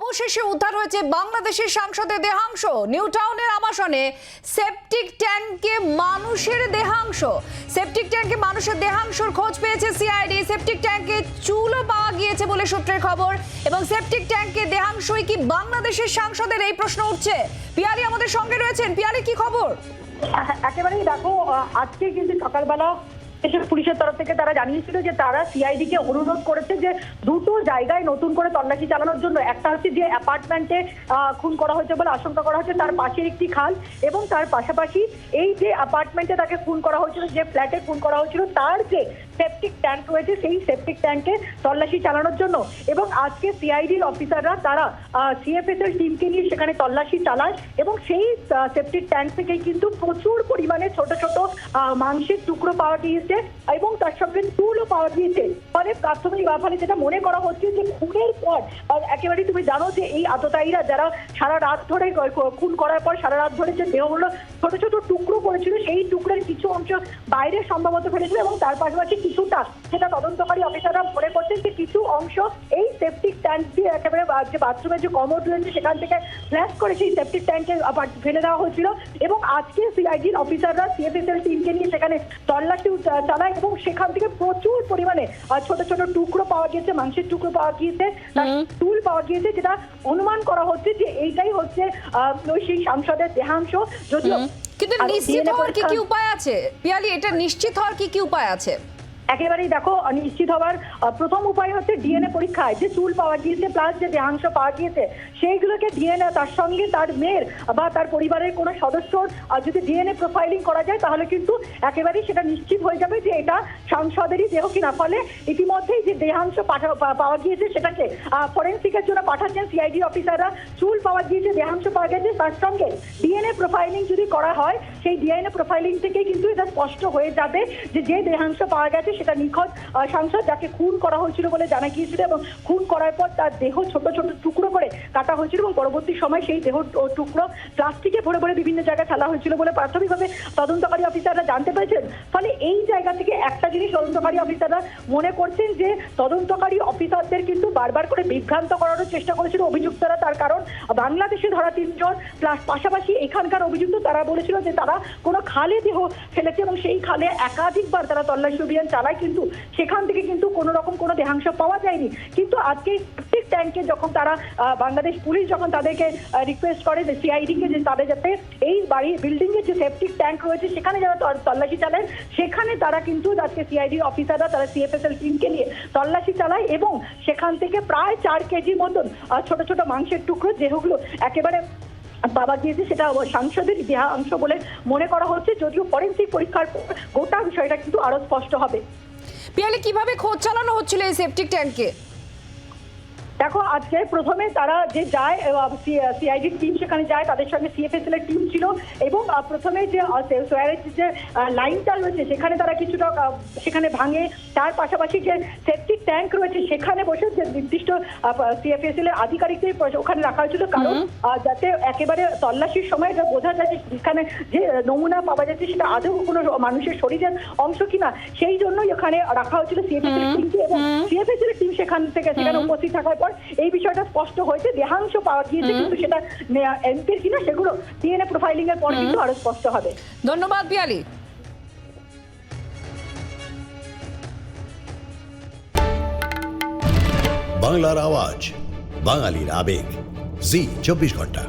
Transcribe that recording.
অবশেষে উদ্ধার হয়েছে বাংলাদেশের সাংসদের দেহাংশ। নিউ টাউনের আবাসনে সেপটিক ট্যাঙ্কে মানুষের দেহাংশ। সেপটিক ট্যাঙ্কে মানুষের দেহাংশর খোঁজ পেয়েছে সিআইডি। সেপটিক ট্যাঙ্কে চুলও পাওয়া গিয়েছে বলে সূত্রের খবর। এবং সেপটিক ট্যাঙ্কে দেহাংশই কি বাংলাদেশের সাংসদের? এই প্রশ্ন উঠছে। পিয়ালি আমাদের সঙ্গে রয়েছেন। পিয়ালি, কি খবর? একেবারেই দেখো আজকে কিন্তু সকালবেলা এসব পুলিশের তরফ থেকে তারা জানিয়েছিল যে তারা সিআইডি কে অনুরোধ করেছে যে দুটো জায়গায় নতুন করে তল্লাশি চালানোর জন্য। একটা হচ্ছে যে অ্যাপার্টমেন্টে খুন করা হয়েছে বলে আশঙ্কা করা হচ্ছে, তার পাশের একটি খাল এবং তার পাশাপাশি এই যে অ্যাপার্টমেন্টে তাকে খুন করা হয়েছিল, যে ফ্ল্যাটে খুন করা হয়েছিল, তার যে সেপটিক ট্যাঙ্ক রয়েছে, সেই সেপটিক ট্যাঙ্কে তল্লাশি চালানোর জন্য। এবং আজকে সিআইডির অফিসাররা তারা সিএফএস এর টিমকে নিয়ে সেখানে তল্লাশি চালায় এবং সেই সেপটিক ট্যাঙ্ক থেকেই কিন্তু প্রচুর পরিমাণে ছোট ছোট মাংসের টুকরো পাওয়া গিয়েছে। এবং তার সঙ্গে টুলও পাওয়া গিয়েছে ফলে প্রাথমিক ফলে যেটা মনে করা হচ্ছে যে খুনের পর একেবারে তুমি জানো যে এই আততায়ীরা যারা সারা রাত ধরে খুন করার পর সারা রাত ধরে যে দেহগুলো ছোট ছোট টুকরো করেছিল, সেই টুকরোর কিছু অংশ বাইরে সম্ভবত ফেলেছিল এবং তার পাশাপাশি কিছুটা সেটা তদন্তকারী অফিসাররা মনে করছেন যে কিছু অংশ এই সেফটিক ট্যাঙ্ক দিয়ে একেবারে যে বাথরুমের যে কমোড রয়েছে সেখান থেকে ফ্ল্যাশ করে সেই সেফটিক ট্যাঙ্কে ফেলে দেওয়া হয়েছিল এবং আজকে সিআইডির অফিসাররা সিএফএসএল টিমকে নিয়ে সেখানে তল্লাশি চালায় এবং সেখান থেকে প্রচুর পরিমাণে ছোট ছোট টুকরো পাওয়া গিয়েছে মাংসের টুকরো পাওয়া গিয়েছে টুল পাওয়া গিয়েছে যেটা অনুমান করা হচ্ছে যে এইটাই হচ্ছে আহ, সেই সাংসদের দেহাংশ। যদিও কিন্তু নিশ্চিত হওয়ার কি কি উপায় আছে? পিয়ালি এটা নিশ্চিত হওয়ার কি কি উপায় আছে? একেবারেই দেখো নিশ্চিত হওয়ার প্রথম উপায় হচ্ছে ডিএনএ পরীক্ষায়। যে চুল পাওয়া গিয়েছে প্লাস যে দেহাংশ পাওয়া গিয়েছে, সেইগুলোকে ডিএনএ তার সঙ্গে তার মেয়ের বা তার পরিবারের কোনো সদস্যর যদি ডিএনএ প্রোফাইলিং করা যায়, তাহলে কিন্তু একেবারেই সেটা নিশ্চিত হয়ে যাবে যে এটা সাংসদেরই দেহ কিনা। ফলে ইতিমধ্যেই যে দেহাংশ পাওয়া গিয়েছে, সেটাকে ফরেন্সিকের জন্য পাঠাচ্ছেন সিআইডি অফিসাররা চুল পাওয়া গিয়েছে, দেহাংশ পাওয়া গেছে তার সঙ্গে ডিএনএ প্রোফাইলিং যদি করা হয়, সেই ডিএনএ প্রোফাইলিং থেকেই কিন্তু এটা স্পষ্ট হয়ে যাবে যে যে দেহাংশ পাওয়া গেছে সেটা নিখোঁজ সাংসদ যাকে খুন করা হয়েছিল বলে জানা গিয়েছিল এবং খুন করার পর তার দেহ ছোট ছোট টুকরো করে কাটা হয়েছিল এবং পরবর্তী সময় সেই দেহ টুকরো প্লাস্টিকে ভরে ভরে বিভিন্ন জায়গায় ফেলা হয়েছিল বলে প্রাথমিকভাবে তদন্তকারী অফিসাররা জানতে পেরেছেন। ফলে এই জায়গা থেকে একটা জিনিস তদন্তকারী অফিসাররা মনে করছেন যে তদন্তকারী অফিসারদের কিন্তু বারবার করে বিভ্রান্ত করার চেষ্টা করেছিল অভিযুক্তরা তার কারণ বাংলাদেশে ধরা তিনজন, প্লাস পাশাপাশি এখানকার অভিযুক্ত তারা বলেছিল যে তারা কোনো খালে দেহ ফেলেছে এবং সেই খালে একাধিকবার তারা তল্লাশি অভিযান চালায় কিন্তু সেখান থেকে কিন্তু কোনো রকম কোনো দেহাংশ পাওয়া যায়নি। কিন্তু আজকে প্রত্যেক ট্যাঙ্কে যখন তারা বাংলাদেশ পুলিশ যখন তাদেরকে রিকোয়েস্ট করে সিআইডি কে যে তাদের যাতে এই বাড়ি বিল্ডিং এর যে সেপটিক ট্যাঙ্ক রয়েছে সেখানে যারা তল্লাশি চালায়, সেখানে তারা কিন্তু আজকে সিআইডি অফিসাররা তারা সিএফএসএল টিমকে নিয়ে তল্লাশি চালায় এবং সেখান থেকে প্রায় চার কেজির মতন ছোট ছোট মাংসের টুকরো দেহগুলো একেবারে বাবা গিয়েছে, সেটা সাংসদের দেহাংশ বলে মনে করা হচ্ছে। যদিও ফরেন্সিক পরীক্ষার গোটা বিষয়টা কিন্তু আরও স্পষ্ট হবে। পিয়ালি, কীভাবে খোঁজ চালানো হচ্ছিল এই সেপটিক ট্যাঙ্কে দেখো আজকে প্রথমে তারা যে যায় সিআইডি টিম সেখানে যায় তাদের সঙ্গে সিএফএসএল এর টিম ছিল এবং প্রথমে যে সোয়ারের যে লাইনটা রয়েছে সেখানে তারা কিছুটা সেখানে ভাঙে। তার পাশাপাশি যে সেপটিক ট্যাঙ্ক রয়েছে সেখানে বসে যে নির্দিষ্ট সিএফএসএল এর আধিকারিকদের ওখানে রাখা হয়েছিল। কারণ যাতে একেবারে তল্লাশির সময় এটা বোঝা যায় যে সেখানে যে নমুনা পাওয়া যাচ্ছে সেটা আদৌ কোনো মানুষের শরীরের অংশ কিনা সেই জন্যই ওখানে রাখা হয়েছিল সিএফএসএল টিমকে। এবং সিএফএসএল টিম সেখান থেকে সেখানে উপস্থিত থাকার পর এই বিষয়টা স্পষ্ট হয়েছে। দেহাংশ পাওয়া গিয়েছে কিন্তু সেটা এমপির কিনা সেগুলো ডিএনএ প্রোফাইলিং এর পর কিন্তু আরও স্পষ্ট হবে। ধন্যবাদ পিয়ালি। বাংলার আওয়াজ বাঙালির আবেগ। জি চব্বিশ ঘণ্টা।